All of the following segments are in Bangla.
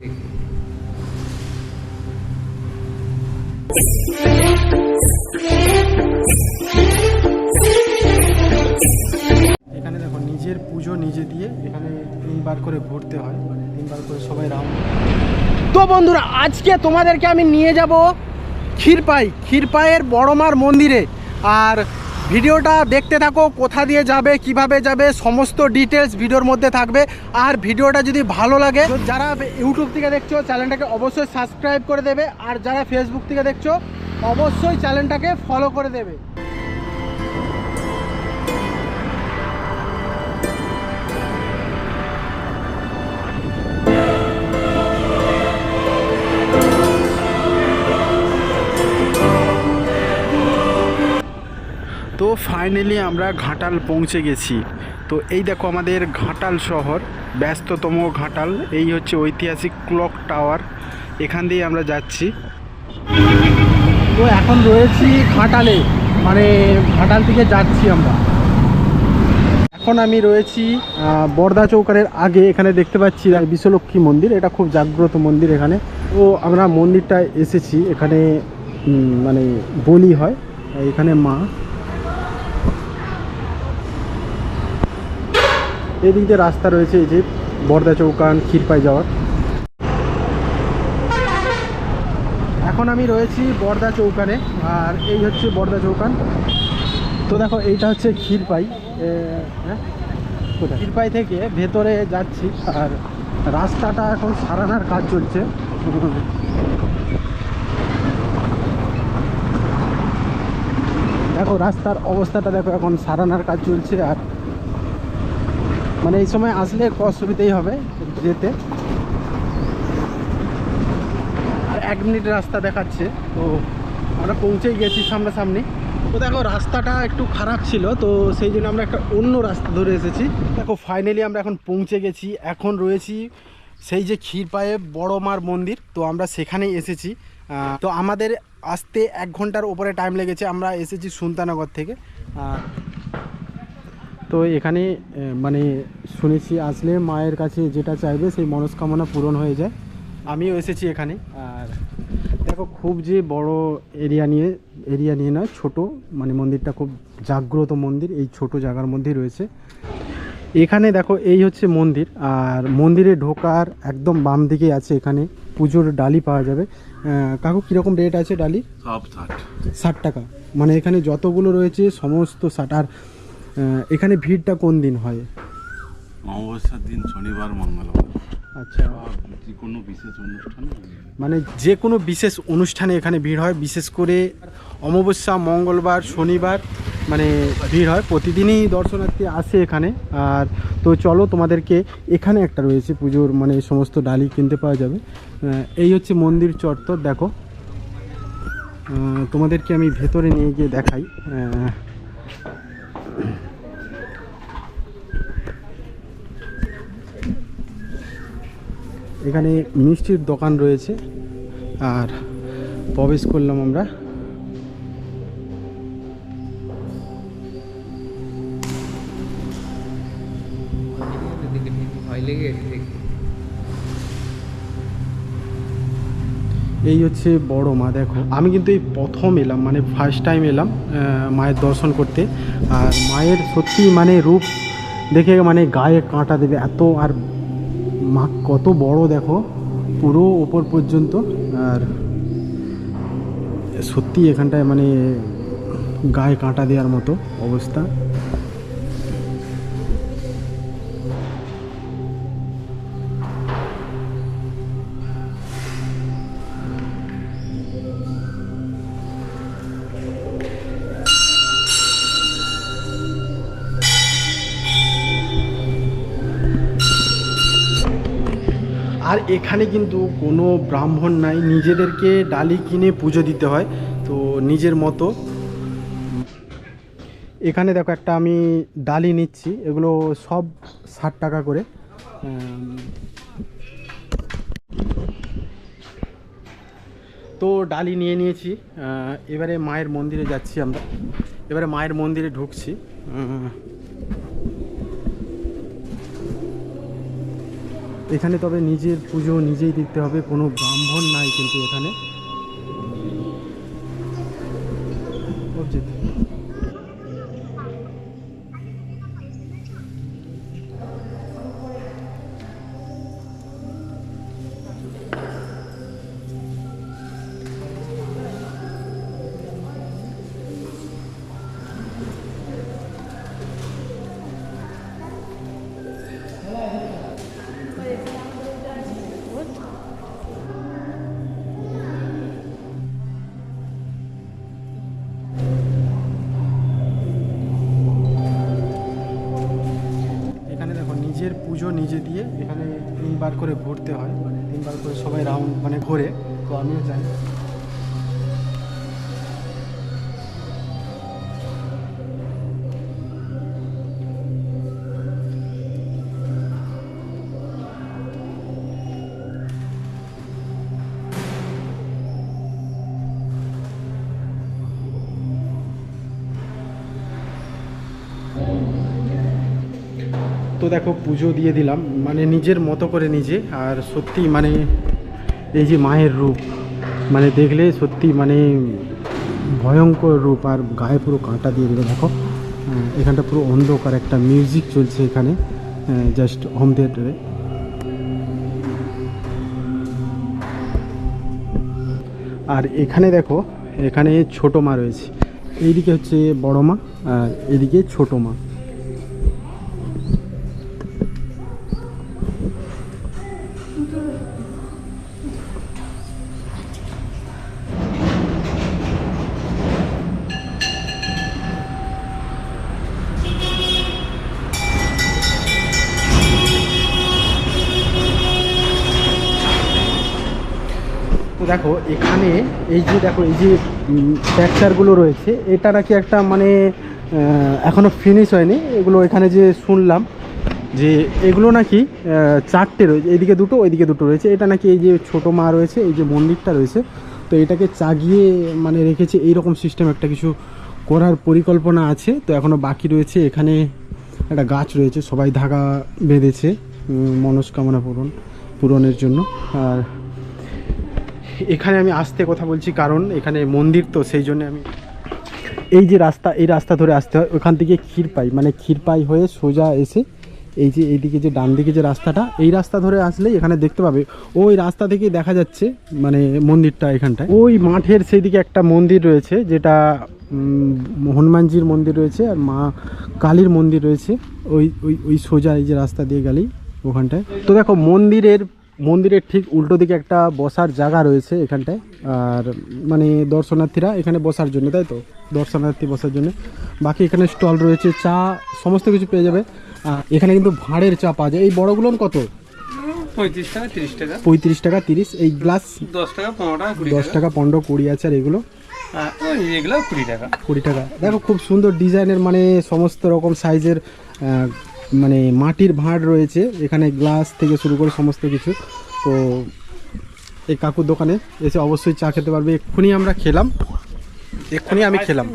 এখানে দেখো, নিজের পুজো নিজে দিয়ে এখানে তিনবার করে ঘুরতে হয় মানে তিনবার করে সবাই রাউন্ড তো বন্ধুরা, আজকে তোমাদেরকে আমি নিয়ে যাব ক্ষীরপাই, ক্ষীরপাইয়ের বড়মার মন্দিরে। আর ভিডিওটা দেখতে থাকো, কোথা দিয়ে যাবে, কীভাবে যাবে, সমস্ত ডিটেলস ভিডিওর মধ্যে থাকবে। আর ভিডিওটা যদি ভালো লাগে যারা ইউটিউব থেকে দেখছ চ্যানেলটাকে অবশ্যই সাবস্ক্রাইব করে দেবে। আর যারা ফেসবুক থেকে দেখছ, অবশ্যই চ্যানেলটাকে ফলো করে দেবে। তো ফাইনালি আমরা ঘাটাল পৌঁছে গেছি। তো এই দেখো আমাদের ঘাটাল শহর, ব্যস্ততম ঘাটাল। এই হচ্ছে ঐতিহাসিক ক্লক টাওয়ার এখান দিয়ে আমরা যাচ্ছি। তো এখন রয়েছি ঘাটালে মানে ঘাটাল থেকে যাচ্ছি আমরা। এখন আমি রয়েছি বর্দা চৌকারের আগে। এখানে দেখতে পাচ্ছি বিশ্বলক্ষ্মী মন্দির। এটা খুব জাগ্রত মন্দির এখানে। তো আমরা মন্দিরটায় এসেছি। এখানে মানে বলি হয়। এখানে মা এদিক দিয়ে রাস্তা রয়েছে এই যে বর্দা চৌকান ক্ষীরপাই যাওয়ার। এখন আমি রয়েছি বর্দা চৌকানে আর এই হচ্ছে বর্দা চৌকান। তো দেখো এইটা হচ্ছে ক্ষীরপাই। হ্যাঁ? ক্ষীরপাই থেকে ভেতরে যাচ্ছি আর রাস্তাটা এখন সারানোর কাজ চলছে। দেখো রাস্তার অবস্থাটা দেখো এখন সারানোর কাজ চলছে আর মানে এই সময় আসলে একটু অসুবিধাই হবে যেতে। আর এক মিনিট রাস্তা দেখাচ্ছে। তো আমরা পৌঁছেই গেছি সামনাসামনি। তো দেখো, রাস্তাটা একটু খারাপ ছিল, তো সেই জন্য আমরা একটা অন্য রাস্তা ধরে এসেছি। দেখো ফাইনালি আমরা এখন পৌঁছে গেছি। এখন রয়েছি সেই যে ক্ষীরপায়ে বড় মার মন্দির, তো আমরা সেখানেই এসেছি। তো আমাদের আসতে এক ঘণ্টার উপরে টাইম লেগেছে। আমরা এসেছি সুলতানগর থেকে। তো এখানে মানে শুনেছি আসলে মায়ের কাছে যেটা চাইবে সেই মনস্কামনা পূরণ হয়ে যায়। আমিও এসেছি এখানে। আর দেখো খুব যে বড় এরিয়া নিয়ে এরিয়া নিয়ে নয় ছোট মানে মন্দিরটা খুব জাগ্রত মন্দির এই ছোট জায়গার মধ্যেই রয়েছে। এখানে দেখো এই হচ্ছে মন্দির আর মন্দিরে ঢোকার একদম বাম দিকে আছে এখানে পুজোর ডালি পাওয়া যাবে। কাকু কীরকম রেট আছে ডালি? ষাট টাকা। মানে এখানে যতগুলো রয়েছে সমস্ত ষাট। আর এখানে ভিড়টা কোন দিন হয়? অমাবস্যার দিন শনিবার মঙ্গলবার। আচ্ছা। যে কোনো বিশেষ অনুষ্ঠানে। মানে যে কোনো বিশেষ অনুষ্ঠানে এখানে ভিড় হয় বিশেষ করে অমাবস্যা মঙ্গলবার শনিবার মানে ভিড় হয়। প্রতিদিনই দর্শনার্থী আসে এখানে। আর তো চলো তোমাদেরকে এখানে একটা রয়েছে পুজোর মানে সমস্ত ডালি কিনতে পাওয়া যাবে। এই হচ্ছে মন্দির চত্বর দেখো। তোমাদেরকে আমি ভেতরে নিয়ে গিয়ে দেখাই। এখানে মিষ্টির দোকান রয়েছে, আর প্রবেশ করলাম আমরা। এই হচ্ছে বড় মা, দেখো। আমি কিন্তু এই প্রথম এলাম মানে ফার্স্ট টাইম এলাম মায়ের দর্শন করতে। আর মায়ের সত্যি মানে রূপ দেখে মানে গায়ে কাঁটা দেবে, এত আর মা, কত বড় দেখো, পুরো ওপর পর্যন্ত। আর সত্যি এখানটায় মানে গায়ে কাঁটা দেওয়ার মতো অবস্থা। আর এখানে কিন্তু কোনো ব্রাহ্মণ নাই। নিজেদেরকে ডালি কিনে পুজো দিতে হয়। তো নিজের মতো। এখানে দেখো একটা আমি ডালি নিচ্ছি। এগুলো সব ষাট টাকা করে। তো ডালি নিয়ে নিয়েছি। এবারে মায়ের মন্দিরে যাচ্ছি আমরা। এবারে মায়ের মন্দিরে ঢুকছি। এখানে তবে নিজের পুজো নিজেই দেখতে হবে কোনো ব্রাহ্মণ নাই কিন্তু এখানে। নিজের পুজো নিজে দিয়ে এখানে তিনবার করে ঘুরতে হয়। মানে তিনবার করে সবাই রাউন্ড মানে ঘোরে তো আমিও যাই তো দেখো পুজো দিয়ে দিলাম। মানে নিজের মতো করে নিজে। আর সত্যি মানে এই যে মায়ের রূপ মানে দেখলে সত্যি মানে ভয়ঙ্কর রূপ আর গায়ে পুরো কাঁটা দিয়ে দিল দেখো। এখানটা পুরো অন্ধকার, একটা মিউজিক চলছে এখানে জাস্ট হোম থিয়েটারে আর এখানে দেখো, এখানে ছোট মা রয়েছে। এইদিকে হচ্ছে বড় মা, আর এদিকে ছোট মা। দেখো, এখানে এই যে দেখো, এই যে ট্র্যাক্টারগুলো রয়েছে, এটা নাকি একটা মানে এখনও ফিনিশ হয়নি। এগুলো এখানে যে শুনলাম যে এগুলো নাকি চারটে রয়েছে। এইদিকে দুটো, ওইদিকে দুটো রয়েছে। এটা নাকি এই যে ছোটো মা রয়েছে, এই যে মন্দিরটা রয়েছে। তো এটাকে চাগিয়ে মানে রেখেছে, এইরকম সিস্টেম একটা কিছু করার পরিকল্পনা আছে। তো এখনও বাকি রয়েছে। এখানে একটা গাছ রয়েছে, সবাই ধাগা বেঁধেছে মনস্কামনা পূরণ, পূরণের জন্য। আর এখানে আমি আসতে কথা বলছি, কারণ এখানে মন্দির তো, সেই জন্য আমি এই যে রাস্তা, এই রাস্তা ধরে আসতে হয়, ওখান থেকে ক্ষীরপাই মানে ক্ষীরপাই হয়ে সোজা এসে এই যে এইদিকে যে ডান দিকে যে রাস্তাটা, এই রাস্তা ধরে আসলেই এখানে দেখতে পাবে, ওই রাস্তা থেকে দেখা যাচ্ছে মানে মন্দিরটা এখানটায়। ওই মাঠের সেই দিকে একটা মন্দির রয়েছে, যেটা হনুমানজির মন্দির রয়েছে আর মা কালীর মন্দির রয়েছে, ওই ওই ওই সোজা এই যে রাস্তা দিয়ে গেলেই ওখানটায়। তো দেখো, মন্দিরের মন্দিরের ঠিক উল্টো দিকে একটা বসার জায়গা রয়েছে এখানটায়। আর মানে দর্শনার্থীরা এখানে বসার জন্য তাই তো? দর্শনার্থী বসার জন্য। বাকি এখানে স্টল রয়েছে চা সমস্ত কিছু পেয়ে যাবে। এখানে কিন্তু ভাঁড়ের চা পাওয়া যায়। এই বড়গুলোর কত? পঁয়ত্রিশ টাকা তিরিশ টাকা। পঁয়ত্রিশ টাকা তিরিশ। এই গ্লাস দশ টাকা পনেরো টাকা দশ টাকা। পনেরো কুড়ি আছে আর এগুলো? এগুলো কুড়ি টাকা। কুড়ি টাকা। দেখো খুব সুন্দর ডিজাইনের মানে সমস্ত রকম সাইজের মানে মাটির ভাঁড় রয়েছে এখানে গ্লাস থেকে শুরু করে সমস্ত কিছু। তো এই কাকুর দোকানে এসে অবশ্যই চা খেতে পারবে। এক্ষুনি আমরা খেলাম। এক্ষুনি আমি খেলাম।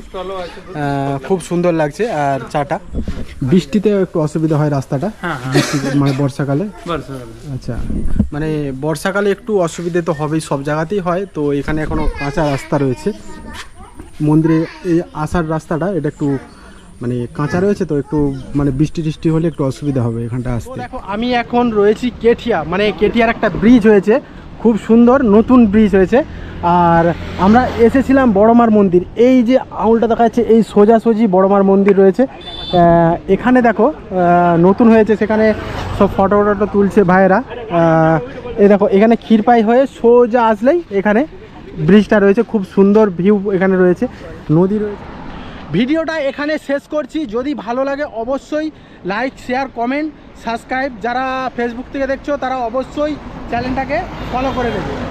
খুব সুন্দর লাগছে আর চাটা। বৃষ্টিতে একটু অসুবিধা হয় রাস্তাটা। হ্যাঁ হ্যাঁ। মানে বর্ষাকালে। বর্ষাকালে। আচ্ছা মানে বর্ষাকালে একটু অসুবিধে তো হবেই সব জায়গাতেই হয়। তো এখানে এখনও কাঁচা রাস্তা রয়েছে। মন্দিরে এই আসার রাস্তাটা এটা একটু মানে কাঁচা রয়েছে তো একটু মানে বৃষ্টি টিষ্টি হলে একটু অসুবিধা হবে এখানটা আসতে। দেখো আমি এখন রয়েছি কেঠিয়া মানে কেঠিয়ার একটা ব্রিজ হয়েছে খুব সুন্দর নতুন ব্রিজ হয়েছে। আর আমরা এসেছিলাম বড়মার মন্দির এই যে আউলটা দেখা যাচ্ছে এই সোজাসুজি বড়মার মন্দির রয়েছে। এখানে দেখো নতুন হয়েছে সেখানে সব ফটো টটো তুলছে ভাইয়েরা। এই দেখো এখানে ক্ষীরপাই হয়ে সোজা আসলেই এখানে ব্রিজটা রয়েছে খুব সুন্দর ভিউ এখানে রয়েছে নদী রয়েছে। ভিডিওটা এখানে শেষ করছি। যদি ভালো লাগে অবশ্যই লাইক শেয়ার কমেন্ট সাবস্ক্রাইব যারা ফেসবুক থেকে দেখছ, তারা অবশ্যই চ্যানেলটাকে ফলো করে দেবে।